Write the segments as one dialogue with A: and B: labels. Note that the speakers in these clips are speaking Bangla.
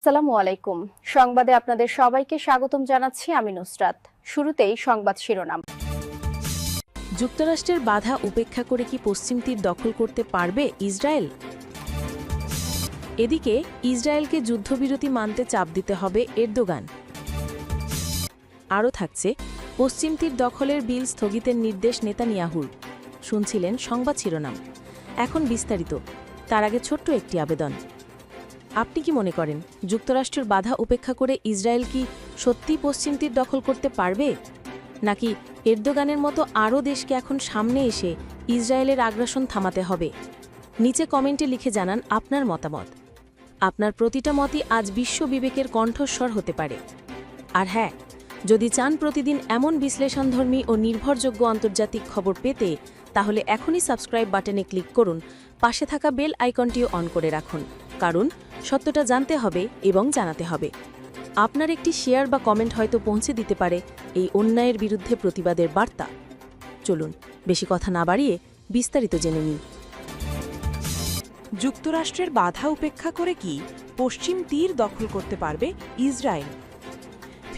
A: আসসালামু আলাইকুম সংবাদে আপনাদের সবাইকে স্বাগতম জানাচ্ছি আমি নুসরাত শুরুতেই সংবাদ শিরোনাম
B: যুক্তরাষ্ট্রের বাধা উপেক্ষা করে কি পশ্চিম তীর দখল করতে পারবে ইসরায়েল এদিকে ইসরায়েলকে যুদ্ধবিরতি মানতে চাপ দিতে হবে এরদোগান আরও থাকছে পশ্চিম তীর দখলের বিল স্থগিতের নির্দেশ নেতা নিয়াহুর শুনছিলেন সংবাদ শিরোনাম এখন বিস্তারিত তার আগে ছোট্ট একটি আবেদন আপনি কি মনে করেন যুক্তরাষ্ট্রের বাধা উপেক্ষা করে ইসরায়েল কি সত্যি পশ্চিম তীর দখল করতে পারবে নাকি এরদোগানের মতো আরও দেশকে এখন সামনে এসে ইসরায়েলের আগ্রাসন থামাতে হবে নিচে কমেন্টে লিখে জানান আপনার মতামত আপনার প্রতিটা মতই আজ বিশ্ব বিবেকের কণ্ঠস্বর হতে পারে আর হ্যাঁ যদি চান প্রতিদিন এমন বিশ্লেষণধর্মী ও নির্ভরযোগ্য আন্তর্জাতিক খবর পেতে তাহলে এখনই সাবস্ক্রাইব বাটনে ক্লিক করুন পাশে থাকা বেল আইকনটিও অন করে রাখুন কারণ সত্যটা জানতে হবে এবং জানাতে হবে আপনার একটি শেয়ার বা কমেন্ট হয়তো পৌঁছে দিতে পারে এই অন্যায়ের বিরুদ্ধে প্রতিবাদের বার্তা চলুন বেশি কথা না বাড়িয়ে বিস্তারিত জেনে নিন
C: যুক্তরাষ্ট্রের বাধা উপেক্ষা করে কি পশ্চিম তীর দখল করতে পারবে ইসরায়েল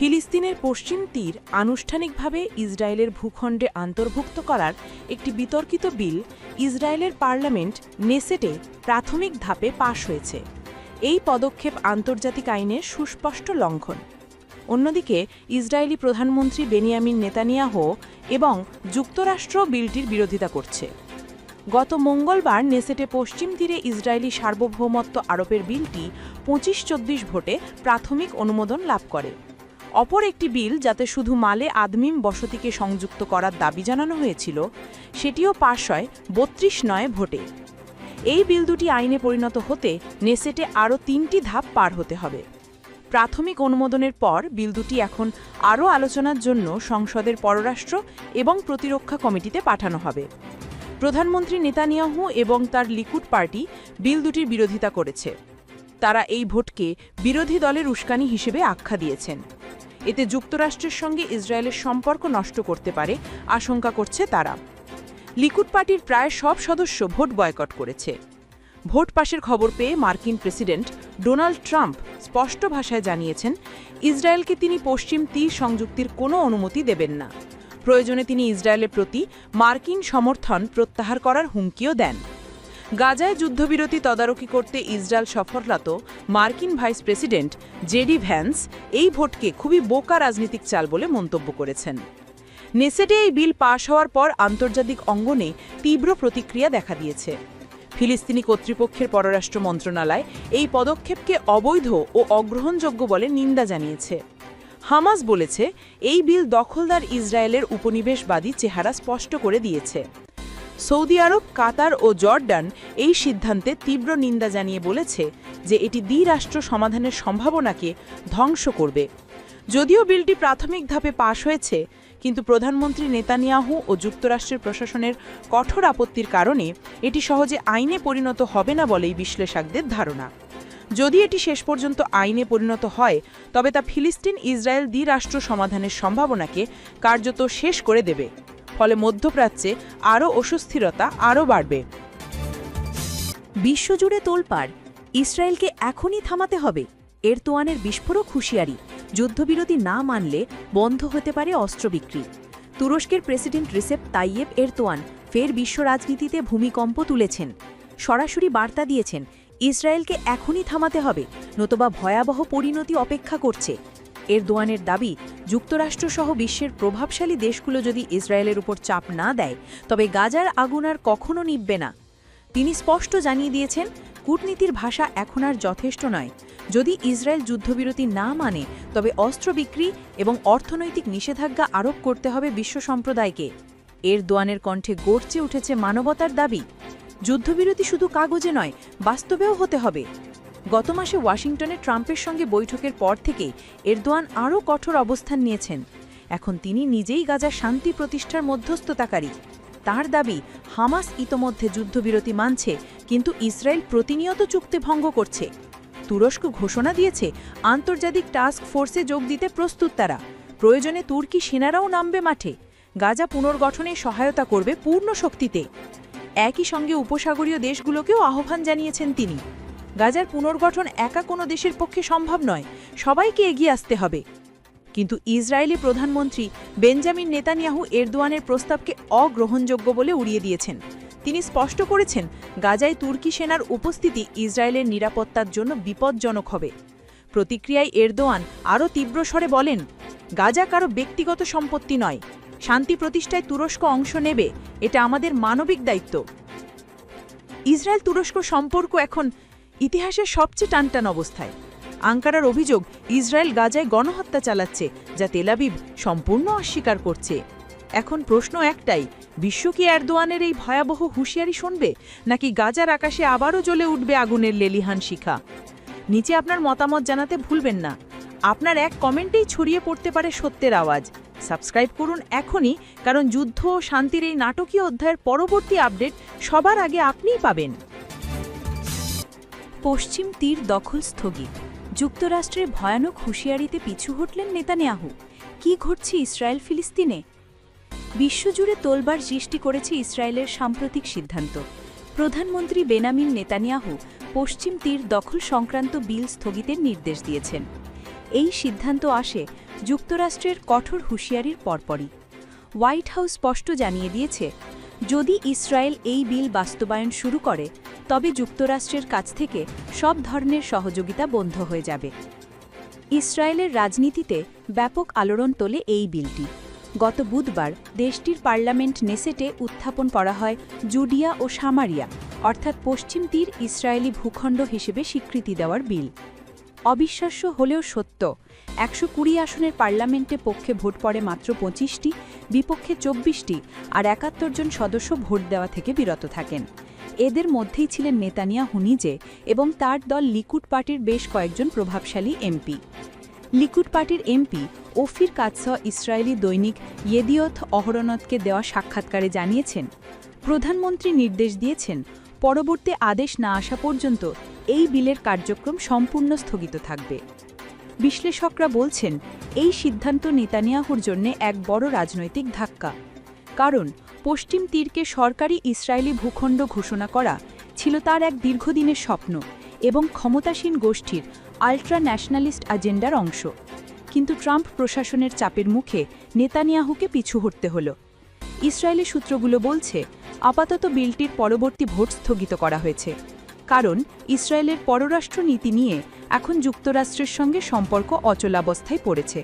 C: ফিলিস্তিনের পশ্চিম তীর আনুষ্ঠানিকভাবে ইসরায়েলের ভূখণ্ডে অন্তর্ভুক্ত করার একটি বিতর্কিত বিল ইসরায়েলের পার্লামেন্ট নেসেটে প্রাথমিক ধাপে পাশ হয়েছে এই পদক্ষেপ আন্তর্জাতিক আইনের সুস্পষ্ট লঙ্ঘন অন্যদিকে ইসরায়েলি প্রধানমন্ত্রী বেনিয়ামিন নেতানিয়াহো এবং যুক্তরাষ্ট্র বিলটির বিরোধিতা করছে গত মঙ্গলবার নেসেটে পশ্চিম তীরে ইসরায়েলি সার্বভৌমত্ব আরোপের বিলটি পঁচিশ চব্বিশ ভোটে প্রাথমিক অনুমোদন লাভ করে অপর একটি বিল যাতে শুধু মালে আদমিম বসতিকে সংযুক্ত করার দাবি জানানো হয়েছিল সেটিও পাশ হয় বত্রিশ নয় ভোটে এই বিল দুটি আইনে পরিণত হতে নেসেটে আরও তিনটি ধাপ পার হতে হবে প্রাথমিক অনুমোদনের পর বিল দুটি এখন আরও আলোচনার জন্য সংসদের পররাষ্ট্র এবং প্রতিরক্ষা কমিটিতে পাঠানো হবে প্রধানমন্ত্রী নেতানিয়াহু এবং তার লিকুড পার্টি বিল দুটির বিরোধিতা করেছে তারা এই ভোটকে বিরোধী দলের উস্কানি হিসেবে আখ্যা দিয়েছেন এতে যুক্তরাষ্ট্রের সঙ্গে ইসরায়েলের সম্পর্ক নষ্ট করতে পারে আশঙ্কা করছে তারা লিকুড পার্টির প্রায় সব সদস্য ভোট বয়কট করেছে ভোট পাশের খবর পেয়ে মার্কিন প্রেসিডেন্ট ডোনাল্ড ট্রাম্প স্পষ্ট ভাষায় জানিয়েছেন ইসরায়েলকে তিনি পশ্চিম তীর সংযুক্তির কোনো অনুমতি দেবেন না প্রয়োজনে তিনি ইসরায়েলের প্রতি মার্কিন সমর্থন প্রত্যাহার করার হুমকিও দেন গাজায় যুদ্ধবিরতি তদারকি করতে ইসরায়েল সফররত মার্কিন ভাইস প্রেসিডেন্ট জেডি ভ্যান্স এই ভোটকে খুবই বোকা রাজনীতিক চাল বলে মন্তব্য করেছেন নেসেটে এই বিল পাশ হওয়ার পর আন্তর্জাতিক অঙ্গনে তীব্র প্রতিক্রিয়া দেখা দিয়েছে ফিলিস্তিনি কর্তৃপক্ষের পররাষ্ট্র মন্ত্রণালয় এই পদক্ষেপকে অবৈধ ও অগ্রহণযোগ্য বলে নিন্দা জানিয়েছে হামাস বলেছে এই বিল দখলদার ইসরায়েলের উপনিবেশবাদী চেহারা স্পষ্ট করে দিয়েছে সৌদি আরব কাতার ও জর্ডান এই সিদ্ধান্তে তীব্র নিন্দা জানিয়ে বলেছে যে এটি দ্বিরাষ্ট্র সমাধানের সম্ভাবনাকে ধ্বংস করবে যদিও বিলটি প্রাথমিক ধাপে পাশ হয়েছে কিন্তু প্রধানমন্ত্রী নেতানিয়াহু ও যুক্তরাষ্ট্রের প্রশাসনের কঠোর আপত্তির কারণে এটি সহজে আইনে পরিণত হবে না বলেই বিশ্লেষকদের ধারণা যদি এটি শেষ পর্যন্ত আইনে পরিণত হয় তবে তা ফিলিস্তিন ইসরায়েল দ্বিরাষ্ট্র সমাধানের সম্ভাবনাকে কার্যত শেষ করে দেবে ফলে মধ্যপ্রাচ্যে আরও অসুস্থিরতা আরও বাড়বে
D: বিশ্বজুড়ে তোলপাড় ইসরায়েলকে এখনই থামাতে হবে এরতোয়ানের বিস্ফোরক হুঁশিয়ারি যুদ্ধবিরতি না মানলে বন্ধ হতে পারে অস্ত্র বিক্রি তুরস্কের প্রেসিডেন্ট রিসেপ তাইয়েব এরতোয়ান ফের বিশ্ব রাজনীতিতে ভূমিকম্প তুলেছেন সরাসরি বার্তা দিয়েছেন ইসরায়েলকে এখনই থামাতে হবে নতবা ভয়াবহ পরিণতি অপেক্ষা করছে এরদোয়ানের দাবি যুক্তরাষ্ট্রসহ বিশ্বের প্রভাবশালী দেশগুলো যদি ইসরায়েলের উপর চাপ না দেয় তবে গাজার আগুন আর কখনো নিববে না তিনি স্পষ্ট জানিয়ে দিয়েছেন কূটনীতির ভাষা এখন আর যথেষ্ট নয় যদি ইসরায়েল যুদ্ধবিরতি না মানে তবে অস্ত্র বিক্রি এবং অর্থনৈতিক নিষেধাজ্ঞা আরোপ করতে হবে বিশ্ব সম্প্রদায়কে এর দোয়ানের কণ্ঠে গড়চে উঠেছে মানবতার দাবি যুদ্ধবিরতি শুধু কাগজে নয় বাস্তবেও হতে হবে গত মাসে ওয়াশিংটনে ট্রাম্পের সঙ্গে বৈঠকের পর থেকে এরদোয়ান আরও কঠোর অবস্থান নিয়েছেন এখন তিনি নিজেই গাজা শান্তি প্রতিষ্ঠার মধ্যস্থতাকারী তার দাবি হামাস ইতোমধ্যে যুদ্ধবিরতি মানছে কিন্তু ইসরায়েল প্রতিনিয়ত চুক্তি ভঙ্গ করছে তুরস্ক ঘোষণা দিয়েছে আন্তর্জাতিক টাস্ক ফোর্সে যোগ দিতে প্রস্তুত তারা প্রয়োজনে তুর্কি সেনারাও নামবে মাঠে গাজা পুনর্গঠনে সহায়তা করবে পূর্ণ শক্তিতে একই সঙ্গে উপসাগরীয় দেশগুলোকেও আহ্বান জানিয়েছেন তিনি গাজার পুনর্গঠন একা কোনো দেশের পক্ষে সম্ভব নয় সবাইকে এগিয়ে আসতে হবে কিন্তু ইসরায়েলি প্রধানমন্ত্রী বেঞ্জামিন নেতানিয়াহু এরদোয়ানের প্রস্তাবকে অগ্রহণযোগ্য বলে উড়িয়ে দিয়েছেন তিনি স্পষ্ট করেছেন গাজায় তুর্কি সেনার উপস্থিতি ইসরায়েলের নিরাপত্তার জন্য বিপজ্জনক হবে প্রতিক্রিয়ায় এরদোয়ান আরও তীব্র স্বরে বলেন গাজা কারো ব্যক্তিগত সম্পত্তি নয় শান্তি প্রতিষ্ঠায় তুরস্ক অংশ নেবে এটা আমাদের মানবিক দায়িত্ব
E: ইসরায়েল তুরস্ক সম্পর্ক এখন ইতিহাসের সবচেয়ে টানটান অবস্থায় আঙ্কারার অভিযোগ ইসরায়েল গাজায় গণহত্যা চালাচ্ছে যা তেলাবিব সম্পূর্ণ অস্বীকার করছে এখন প্রশ্ন একটাই বিশ্ব কি অ্যারদোয়ানের এই ভয়াবহ হুঁশিয়ারি শুনবে নাকি গাজার আকাশে আবারও জ্বলে উঠবে আগুনের লেলিহান শিখা নিচে আপনার মতামত জানাতে ভুলবেন না আপনার এক কমেন্টেই ছড়িয়ে পড়তে পারে সত্যের আওয়াজ সাবস্ক্রাইব করুন এখনই কারণ যুদ্ধ ও শান্তির এই নাটকীয় অধ্যায়ের পরবর্তী আপডেট সবার আগে আপনিই পাবেন
F: পশ্চিম তীর দখল স্থগিত যুক্তরাষ্ট্রের ভয়ানক হুঁশিয়ারিতে পিছু হটলেন নেতানিয়াহু কি ঘটছে ইসরায়েল ফিলিস্তিনে বিশ্বজুড়ে তোলবার সৃষ্টি করেছে ইসরায়েলের সাম্প্রতিক সিদ্ধান্ত প্রধানমন্ত্রী বেনামিন নেতানিয়াহু পশ্চিম তীর দখল সংক্রান্ত বিল স্থগিতের নির্দেশ দিয়েছেন এই সিদ্ধান্ত আসে যুক্তরাষ্ট্রের কঠোর হুঁশিয়ারির পরপরই হোয়াইট হাউস স্পষ্ট জানিয়ে দিয়েছে যদি ইসরায়েল এই বিল বাস্তবায়ন শুরু করে তবে যুক্তরাষ্ট্রের কাছ থেকে সব ধরনের সহযোগিতা বন্ধ হয়ে যাবে ইসরায়েলের রাজনীতিতে ব্যাপক আলোড়ন তোলে এই বিলটি গত বুধবার দেশটির পার্লামেন্ট নেসেটে উত্থাপন করা হয় জুডিয়া ও সামারিয়া অর্থাৎ পশ্চিম তীর ইসরায়েলি ভূখণ্ড হিসেবে স্বীকৃতি দেওয়ার বিল অবিশ্বাস্য হলেও সত্য একশো কুড়ি আসনের পার্লামেন্টে পক্ষে ভোট পড়ে মাত্র পঁচিশটি বিপক্ষে চব্বিশটি আর একাত্তর জন সদস্য ভোট দেওয়া থেকে বিরত থাকেন এদের মধ্যেই ছিলেন নেতানিয়াহু নিজে এবং তার দল লিকুড পার্টির বেশ কয়েকজন প্রভাবশালী এমপি লিকুড পার্টির এমপি ওফির কাৎসহ ইসরায়েলি দৈনিক ইয়েদিয়থ অহরনতকে দেওয়া সাক্ষাৎকারে জানিয়েছেন প্রধানমন্ত্রী নির্দেশ দিয়েছেন পরবর্তী আদেশ না আসা পর্যন্ত এই বিলের কার্যক্রম সম্পূর্ণ স্থগিত থাকবে বিশ্লেষকরা বলছেন এই সিদ্ধান্ত নেতানিয়াহুর জন্য এক বড় রাজনৈতিক ধাক্কা কারণ পশ্চিম তীরকে সরকারি ইসরায়েলি ভূখণ্ড ঘোষণা করা ছিল তার এক দীর্ঘদিনের স্বপ্ন এবং ক্ষমতাসীন গোষ্ঠীর আল্ট্রা ন্যাশনালিস্ট এজেন্ডার অংশ কিন্তু ট্রাম্প প্রশাসনের চাপের মুখে নেতানিয়াহুকে পিছু হটতে হল ইসরায়েলি সূত্রগুলো বলছে আপাতত বিলটির পরবর্তী ভোট স্থগিত করা হয়েছে কারণ ইসরায়েলের পররাষ্ট্র নীতি নিয়ে এখন যুক্তরাষ্ট্রের সঙ্গে সম্পর্ক অচলাবস্থায় পড়েছে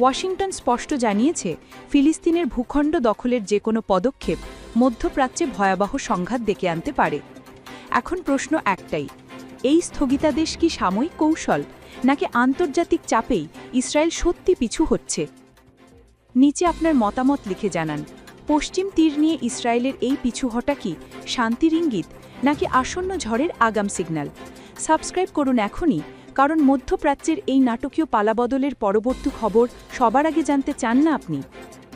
F: ওয়াশিংটন স্পষ্ট জানিয়েছে ফিলিস্তিনের ভূখণ্ড দখলের যে কোনো পদক্ষেপ মধ্যপ্রাচ্যে ভয়াবহ সংঘাত ডেকে আনতে পারে এখন প্রশ্ন একটাই এই স্থগিতাদেশ কি সাময়িক কৌশল নাকি আন্তর্জাতিক চাপেই ইসরায়েল সত্যি পিছু হচ্ছে নিচে আপনার মতামত লিখে জানান পশ্চিম তীর নিয়ে ইসরায়েলের এই পিছু হটা কি শান্তির ইঙ্গিত নাকি আসন্ন ঝড়ের আগাম সিগন্যাল সাবস্ক্রাইব করুন এখনই কারণ মধ্যপ্রাচ্যের এই নাটকীয় পালাবদলের পরবর্তী খবর সবার আগে জানতে চান না আপনি